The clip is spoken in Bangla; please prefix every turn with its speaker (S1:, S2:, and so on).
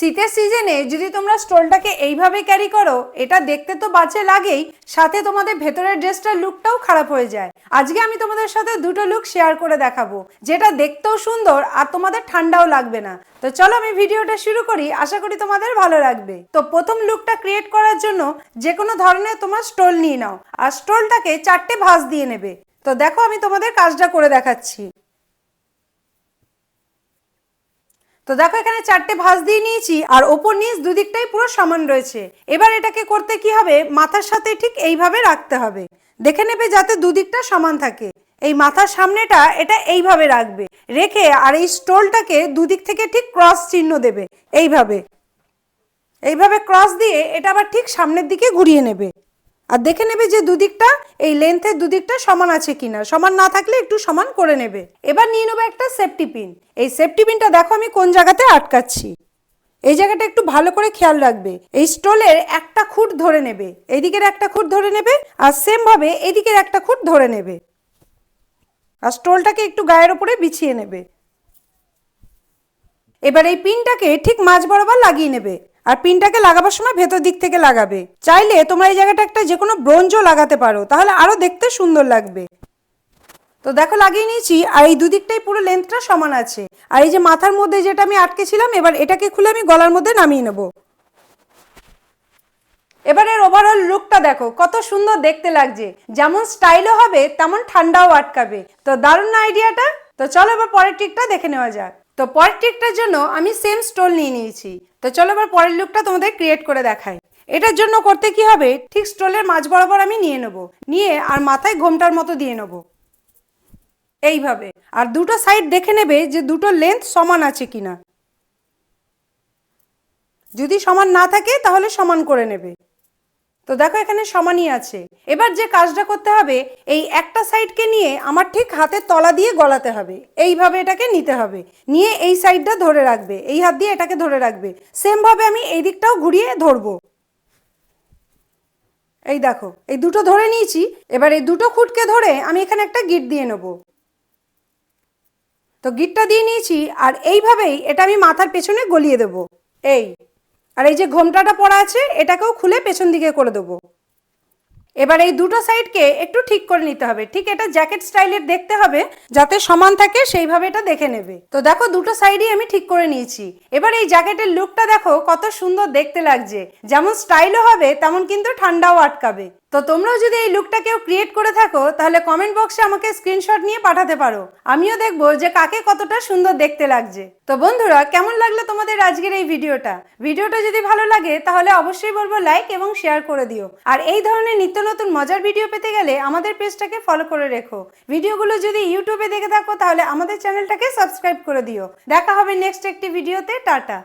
S1: শীতের সিজনে যদি তোমরা স্টোলটাকে এইভাবে ক্যারি করো, এটা দেখতে তো বাজে লাগেই, সাথে তোমাদের ভেতরের ড্রেসটার লুকটাও খারাপ হয়ে যায়। আজকে আমি তোমাদের সাথে দুটো লুক শেয়ার করে দেখাবো, যেটা দেখতেও সুন্দর আর তোমাদের ঠান্ডাও লাগবে না। তো চলো আমি ভিডিওটা শুরু করি, আশা করি তোমাদের ভালো লাগবে। তো প্রথম লুকটা ক্রিয়েট করার জন্য যে কোনো ধরনের তোমার স্টোল নিয়ে নাও, আর স্টোলটাকে চারটে ভাঁজ দিয়ে নেবে। তো দেখো আমি তোমাদের কাজটা করে দেখাচ্ছি। তো দেখো, এখানে চারটে ভাঁজ দিয়ে নিয়েছি, আর ওপর নিচ দুদিকটাই পুরো সমান রয়েছে। এবার এটাকে করতে কি হবে? মাথার সাথে ঠিক এইভাবে রাখতে হবে। দেখে নেবে যাতে দুদিকটা সমান থাকে। এই মাথার সামনেটা, এটা এইভাবে রাখবে। রেখে আর এই স্টোলটাকে দুদিক থেকে ঠিক ক্রস চিহ্ন দেবে। এইভাবে। এইভাবে ক্রস দিয়ে এটা আবার ঠিক সামনের দিকে ঘুরিয়ে নেবে। আর দেখে নেবে যে দুদিকটা, এই লেন্থের দুদিকটা সমান আছে কিনা। সমান না থাকলে একটু সমান করে নেবে। এবার নিয়ে নেব একটা সেফটি পিন এই সেফটি পিনটা দেখো আমি কোন জায়গাতে আটকাচ্ছি। এই জায়গাটা একটু ভালো করে খেয়াল রাখবে। এই স্টোলের একটা খুঁট ধরে নেবে। এদিকের একটা খুঁট ধরে নেবে আর সেম ভাবে এদিকের একটা খুঁট ধরে নেবে। আর স্টোলটাকে একটু গায়ের ওপরে বিছিয়ে নেবে। এবার এই পিনটাকে ঠিক মাঝ বরাবর লাগিয়ে নেবে। আর পিনটাকে লাগাবার সময় ভেতর দিক থেকে লাগাবে। চাইলে তোমরা এই জায়গাটা একটা যে কোনো ব্রোঞ্জও লাগাতে পারো, তাহলে আরও দেখতে সুন্দর লাগবে। তো দেখো, লাগিয়ে নিয়েছি, আর এই দুদিকটাই পুরো লেন্থটা সমান আছে। আর এই যে মাথার মধ্যে যেটা আমি আটকেছিলাম, এবার এটাকে খুলে আমি গলার মধ্যে নামিয়ে নেব। এবারের ওভারঅল লুকটা দেখো, কত সুন্দর দেখতে লাগছে। যেমন স্টাইলও হবে, তেমন ঠান্ডাও আটকাবে। তো দারুণ না আইডিয়াটা তো চলো এবার পরের ট্রিকটা দেখে নেওয়া যাক। তো পরের ট্রিকটার জন্য আমি সেম স্টোল নিয়ে নিয়েছি। তো চলো এবার পরের লুকটা তোমাদের ক্রিয়েট করে দেখাই। এটার জন্য করতে কি হবে? ঠিক স্টোলের মাঝ বরাবর আমি নিয়ে নেব। নিয়ে আর মাথায় ঘোমটার মতো দিয়ে নেব। এইভাবে। আর দুটো সাইড দেখে নেবে যে দুটো লেন্থ সমান আছে কিনা। যদি সমান না থাকে, তাহলে সমান করে নেবে। তো দেখো এখানে সমানই আছে। এবার যে কাজটা করতে হবে, এই একটা সাইডকে নিয়ে আমার ঠিক হাতের তলা দিয়ে গলাতে হবে। এইভাবে এটাকে নিতে হবে। নিয়ে এই সাইডটা ধরে রাখবে। এই হাত দিয়ে এটাকে ধরে রাখবে। সেম ভাবে আমি এই দিকটাও ঘুরিয়ে ধরবো। এই দেখো, এই দুটো ধরে নিয়েছি। এবার এই দুটো খুঁটকে ধরে আমি এখানে একটা গিট দিয়ে নেব। তো গিটটা দিয়ে নিয়েছি, আর এইভাবেই এটা আমি মাথার পেছনে গলিয়ে দেব। এই আর এই যে ঘোমটাটা পড়া আছে এটাকেও খুলে পেছন দিকে করে দেবো। এবার এই দুটো সাইডকে একটু ঠিক করে নিতে হবে। ঠিক এটা জ্যাকেট স্টাইলের দেখতে হবে, যাতে সমান থাকে, সেইভাবে এটা দেখে নেবে। তো দেখো, দুটো সাইডই আমি ঠিক করে নিয়েছি। এবার এই জ্যাকেটের লুকটা দেখো, কত সুন্দর দেখতে লাগছে। যেমন স্টাইলও হবে, তেমন কিন্তু ঠান্ডাও আটকাবে। তো তোমরাও যদি এই লুকটা কেউ ক্রিয়েট করে থাকো, তাহলে কমেন্ট বক্সে আমাকে স্ক্রিনশট নিয়ে পাঠাতে পারো। আমিও দেখব যে কাকে কতটা সুন্দর দেখতে লাগছে। তো বন্ধুরা, কেমন লাগল তোমাদের আজকের এই ভিডিওটা? ভিডিওটা যদি ভালো লাগে, তাহলে অবশ্যই বলব লাইক এবং শেয়ার করে দিও। আর এই ধরনের নিত্য নতুন মজার ভিডিও পেতে গেলে আমাদের পেজটাকে ফলো করে রেখো। ভিডিওগুলো যদি ইউটিউবে দেখে থাকো তাহলে আমাদের চ্যানেলটাকে সাবস্ক্রাইব করে দিও। দেখা হবে নেক্সট একটি ভিডিওতে, টাটা।